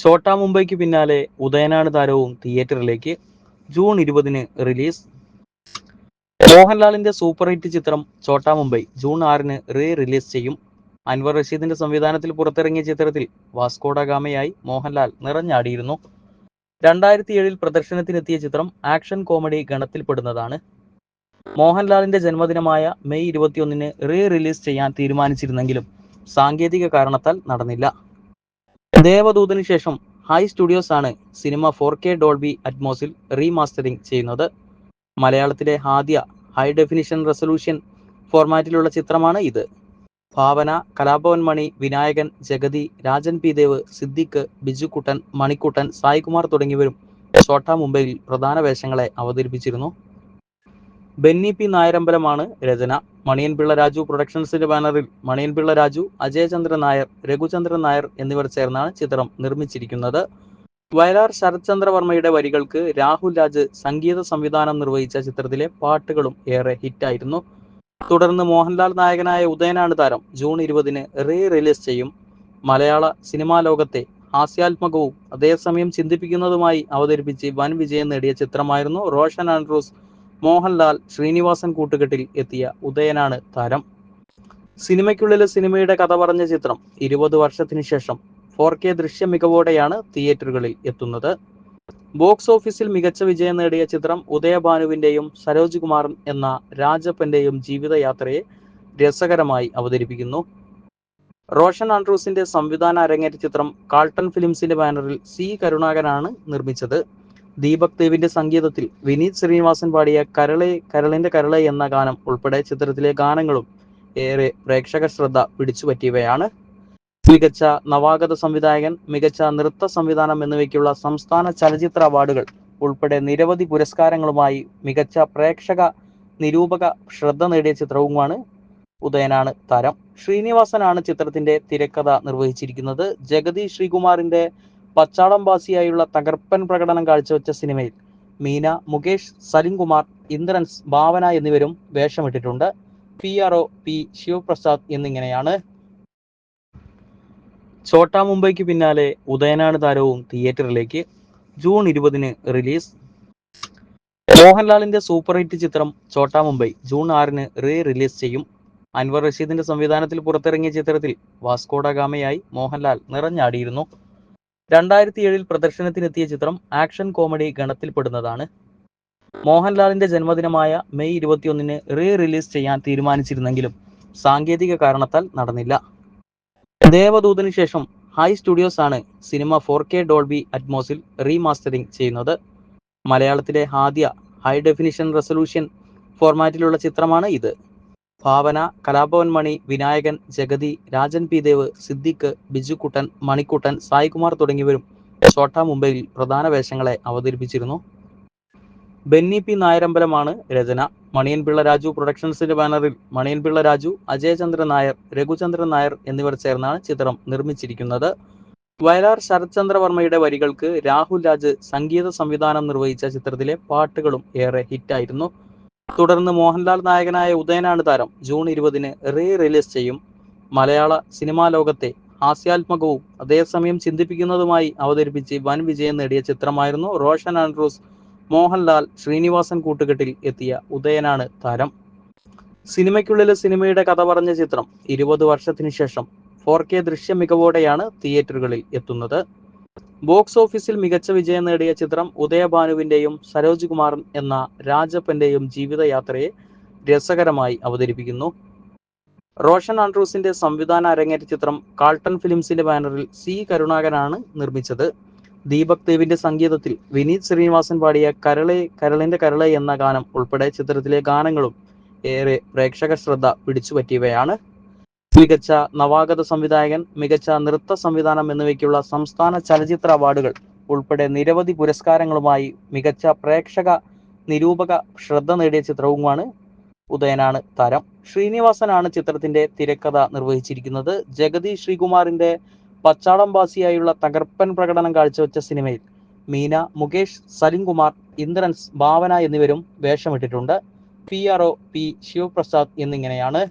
ഛോട്ടാ മുംബൈക്ക് പിന്നാലെ ഉദയനാട് താരവും തിയേറ്ററിലേക്ക് ജൂൺ ഇരുപതിന് റിലീസ്. മോഹൻലാലിന്റെ സൂപ്പർ ഹിറ്റ് ചിത്രം ഛോട്ടാ മുംബൈ ജൂൺ ആറിന് റീ റിലീസ് ചെയ്യും. അൻവർ റഷീദിന്റെ സംവിധാനത്തിൽ പുറത്തിറങ്ങിയ ചിത്രത്തിൽ വാസ്കോഡാഗാമയായി മോഹൻലാൽ നിറഞ്ഞാടിയിരുന്നു. രണ്ടായിരത്തി ഏഴിൽ പ്രദർശനത്തിനെത്തിയ ചിത്രം ആക്ഷൻ കോമഡി ഗണത്തിൽപ്പെടുന്നതാണ്. മോഹൻലാലിന്റെ ജന്മദിനമായ മെയ് ഇരുപത്തിയൊന്നിന് റീ റിലീസ് ചെയ്യാൻ തീരുമാനിച്ചിരുന്നെങ്കിലും സാങ്കേതിക കാരണത്താൽ നടന്നില്ല. ദേവദൂതന് ശേഷം ഹൈ സ്റ്റുഡിയോസ് ആണ് സിനിമ ഫോർ കെ ഡോൾബി അറ്റ്മോസിൽ റീമാസ്റ്ററിംഗ് ചെയ്യുന്നത്. മലയാളത്തിലെ ആദ്യ ഹൈ ഡെഫിനിഷൻ റെസൊല്യൂഷൻ ഫോർമാറ്റിലുള്ള ചിത്രമാണ് ഇത്. ഭാവന കലാഭവൻ മണി വിനായകൻ ജഗതി രാജൻ പി ദേവ് സിദ്ദിഖ് ബിജുക്കുട്ടൻ മണിക്കുട്ടൻ സായികുമാർ തുടങ്ങിയവരും ഛോട്ടാ മുംബൈയിൽ പ്രധാന വേഷങ്ങളെ അവതരിപ്പിച്ചിരുന്നു. ബെന്നി പി നായരമ്പലമാണ് രചന. മണിയൻ പിള്ള രാജു പ്രൊഡക്ഷൻസിന്റെ ബാനറിൽ മണിയൻ പിള്ള രാജു അജയചന്ദ്രൻ നായർ രഘുചന്ദ്രൻ നായർ എന്നിവർ ചേർന്നാണ് ചിത്രം നിർമ്മിച്ചിരിക്കുന്നത്. വയലാർ ശരത്ചന്ദ്ര വർമ്മയുടെ വരികൾക്ക് രാഹുൽ രാജ് സംഗീത സംവിധാനം നിർവഹിച്ച ചിത്രത്തിലെ പാട്ടുകളും ഏറെ ഹിറ്റായിരുന്നു. തുടർന്ന് മോഹൻലാൽ നായകനായ ഉദയനാണ് താരം. ജൂൺ ഇരുപതിന് റീ റിലീസ് ചെയ്യും. മലയാള സിനിമാ ലോകത്തെ ഹാസ്യാത്മകവും അതേസമയം ചിന്തിപ്പിക്കുന്നതുമായി അവതരിപ്പിച്ച് വൻ വിജയം നേടിയ ചിത്രമായിരുന്നു റോഷൻ ആൻഡ്രൂസ് മോഹൻലാൽ ശ്രീനിവാസൻ കൂട്ടുകെട്ടിൽ എത്തിയ ഉദയനാണ് താരം. സിനിമയ്ക്കുള്ളിലെ സിനിമയുടെ കഥ പറഞ്ഞ ചിത്രം ഇരുപത് വർഷത്തിനു ശേഷം ഫോർ കെ ദൃശ്യ മികവോടെയാണ് തിയേറ്ററുകളിൽ എത്തുന്നത്. ബോക്സ് ഓഫീസിൽ മികച്ച വിജയം നേടിയ ചിത്രം ഉദയഭാനുവിന്റെയും സരോജ് കുമാർ എന്ന രാജപ്പന്റെയും ജീവിതയാത്രയെ രസകരമായി അവതരിപ്പിക്കുന്നു. റോഷൻ ആൻഡ്രൂസിന്റെ സംവിധാന അരങ്ങേറ്റ ചിത്രം കാൾട്ടൺ ഫിലിംസിന്റെ ബാനറിൽ സി കരുണാകരനാണ് നിർമ്മിച്ചത്. ദീപക് ദേവിന്റെ സംഗീതത്തിൽ വിനീത് ശ്രീനിവാസൻ പാടിയ കരളെ കരളിന്റെ കരളെ എന്ന ഗാനം ഉൾപ്പെടെ ചിത്രത്തിലെ ഗാനങ്ങളും ഏറെ പ്രേക്ഷക ശ്രദ്ധ പിടിച്ചുപറ്റിയവയാണ്. മികച്ച നവാഗത സംവിധായകൻ മികച്ച നൃത്ത സംവിധാനം എന്നിവയ്ക്കുള്ള സംസ്ഥാന ചലച്ചിത്ര അവാർഡുകൾ ഉൾപ്പെടെ നിരവധി പുരസ്കാരങ്ങളുമായി മികച്ച പ്രേക്ഷക നിരൂപക ശ്രദ്ധ നേടിയ ചിത്രവുമാണ് ഉദയനാണ് താരം. ശ്രീനിവാസനാണ് ചിത്രത്തിന്റെ തിരക്കഥ നിർവഹിച്ചിരിക്കുന്നത്. ജഗതി ശ്രീകുമാറിന്റെ പച്ചാളം ബാസിയായുള്ള തകർപ്പൻ പ്രകടനം കാഴ്ചവെച്ച സിനിമയിൽ മീന മുകേഷ് സലിംകുമാർ ഇന്ദ്രൻസ് ഭാവന എന്നിവരും വേഷമിട്ടിട്ടുണ്ട്. P R O P Sivaprasad എന്നിങ്ങനെയാണ്. ചോട്ടാ മുംബൈക്ക് പിന്നാലെ ഉദയനാട് താരവും തിയേറ്ററിലേക്ക് ജൂൺ ഇരുപതിന് റിലീസ്. മോഹൻലാലിന്റെ സൂപ്പർ ഹിറ്റ് ചിത്രം ചോട്ടാ മുംബൈ ജൂൺ ആറിന് റീ റിലീസ് ചെയ്യും. അൻവർ റഷീദിന്റെ സംവിധാനത്തിൽ പുറത്തിറങ്ങിയ ചിത്രത്തിൽ വാസ്കോഡഗാമയായി മോഹൻലാൽ നിറഞ്ഞാടിയിരുന്നു. രണ്ടായിരത്തി ഏഴിൽ പ്രദർശനത്തിനെത്തിയ ചിത്രം ആക്ഷൻ കോമഡി ഗണത്തിൽപ്പെടുന്നതാണ്. മോഹൻലാലിന്റെ ജന്മദിനമായ മെയ് ഇരുപത്തിയൊന്നിന് റീ റിലീസ് ചെയ്യാൻ തീരുമാനിച്ചിരുന്നെങ്കിലും സാങ്കേതിക കാരണത്താൽ നടന്നില്ല. ദേവദൂതിന് ശേഷം ഹൈ സ്റ്റുഡിയോസ് ആണ് സിനിമ ഫോർ കെ ഡോൾബി അറ്റ്മോസിൽ റീമാസ്റ്ററിംഗ് ചെയ്യുന്നത്. മലയാളത്തിലെ ആദ്യ ഹൈ ഡെഫിനിഷൻ റെസൊല്യൂഷൻ ഫോർമാറ്റിലുള്ള ചിത്രമാണ് ഇത്. ഭാവന കലാഭവൻ മണി വിനായകൻ ജഗതി രാജൻ പി. ദേവ് സിദ്ദിഖ് ബിജുക്കുട്ടൻ മണിക്കുട്ടൻ സായികുമാർ തുടങ്ങിയവരും ഛോട്ടാ മുംബൈയിൽ പ്രധാന വേഷങ്ങളെ അവതരിപ്പിച്ചിരുന്നു. ബെന്നി പി. നായരമ്പലമാണ് രചന. മണിയൻ പിള്ള രാജു പ്രൊഡക്ഷൻസിന്റെ ബാനറിൽ മണിയൻ പിള്ള രാജു അജയചന്ദ്രൻ നായർ രഘുചന്ദ്രൻ നായർ എന്നിവർ ചേർന്നാണ് ചിത്രം നിർമ്മിച്ചിരിക്കുന്നത്. വയലാർ ശരത്ചന്ദ്ര വർമ്മയുടെ വരികൾക്ക് രാഹുൽ രാജ് സംഗീത സംവിധാനം നിർവഹിച്ച ചിത്രത്തിലെ പാട്ടുകളും ഏറെ ഹിറ്റായിരുന്നു. തുടർന്ന് മോഹൻലാൽ നായകനായ ഉദയനാണ് താരം. ജൂൺ ഇരുപതിന് റീ റിലീസ് ചെയ്യും. മലയാള സിനിമാ ലോകത്തെ ഹാസ്യാത്മകവും അതേസമയം ചിന്തിപ്പിക്കുന്നതുമായി അവതരിപ്പിച്ച് വൻ വിജയം നേടിയ ചിത്രമായിരുന്നു റോഷൻ ആൻഡ്രൂസ്. മോഹൻലാൽ ശ്രീനിവാസൻ കൂട്ടുകെട്ടിൽ എത്തിയ ഉദയനാണ് താരം. സിനിമയ്ക്കുള്ളിലെ സിനിമയുടെ കഥ പറഞ്ഞ ചിത്രം ഇരുപത് വർഷത്തിനു ശേഷം ഫോർ കെ ദൃശ്യ മികവോടെയാണ് തിയേറ്ററുകളിൽ എത്തുന്നത്. ബോക്സ് ഓഫീസിൽ മികച്ച വിജയം നേടിയ ചിത്രം ഉദയഭാനുവിന്റെയും സരോജ് കുമാർ എന്ന രാജപ്പന്റെയും ജീവിതയാത്രയെ രസകരമായി അവതരിപ്പിക്കുന്നു. റോഷൻ ആൻഡ്രൂസിന്റെ സംവിധാന അരങ്ങേറ്റ ചിത്രം കാൾട്ടൺ ഫിലിംസിന്റെ ബാനറിൽ സി കരുണാകരനാണ് നിർമ്മിച്ചത്. ദീപക് ദേവിന്റെ സംഗീതത്തിൽ വിനീത് ശ്രീനിവാസൻ പാടിയ കരളെ കരളിന്റെ കരളെ എന്ന ഗാനം ഉൾപ്പെടെ ചിത്രത്തിലെ ഗാനങ്ങളും ഏറെ പ്രേക്ഷക ശ്രദ്ധ പിടിച്ചുപറ്റിയവയാണ്. മികച്ച നവാഗത സംവിധായകൻ മികച്ച നൃത്ത സംവിധാനം എന്നിവയ്ക്കുള്ള സംസ്ഥാന ചലച്ചിത്ര അവാർഡുകൾ ഉൾപ്പെടെ നിരവധി പുരസ്കാരങ്ങളുമായി മികച്ച പ്രേക്ഷക നിരൂപക ശ്രദ്ധ നേടിയ ചിത്രവുമാണ് ഉദയനാണ് താരം. ശ്രീനിവാസനാണ് ചിത്രത്തിന്റെ തിരക്കഥ നിർവഹിച്ചിരിക്കുന്നത്. ജഗതി ശ്രീകുമാറിന്റെ പച്ചാളം ബാസിയായുള്ള തകർപ്പൻ പ്രകടനം കാഴ്ചവെച്ച സിനിമയിൽ മീന മുകേഷ് സലിംകുമാർ ഇന്ദ്രൻസ് ഭാവന എന്നിവരും വേഷമിട്ടിട്ടുണ്ട്. P R O P Sivaprasad എന്നിങ്ങനെയാണ്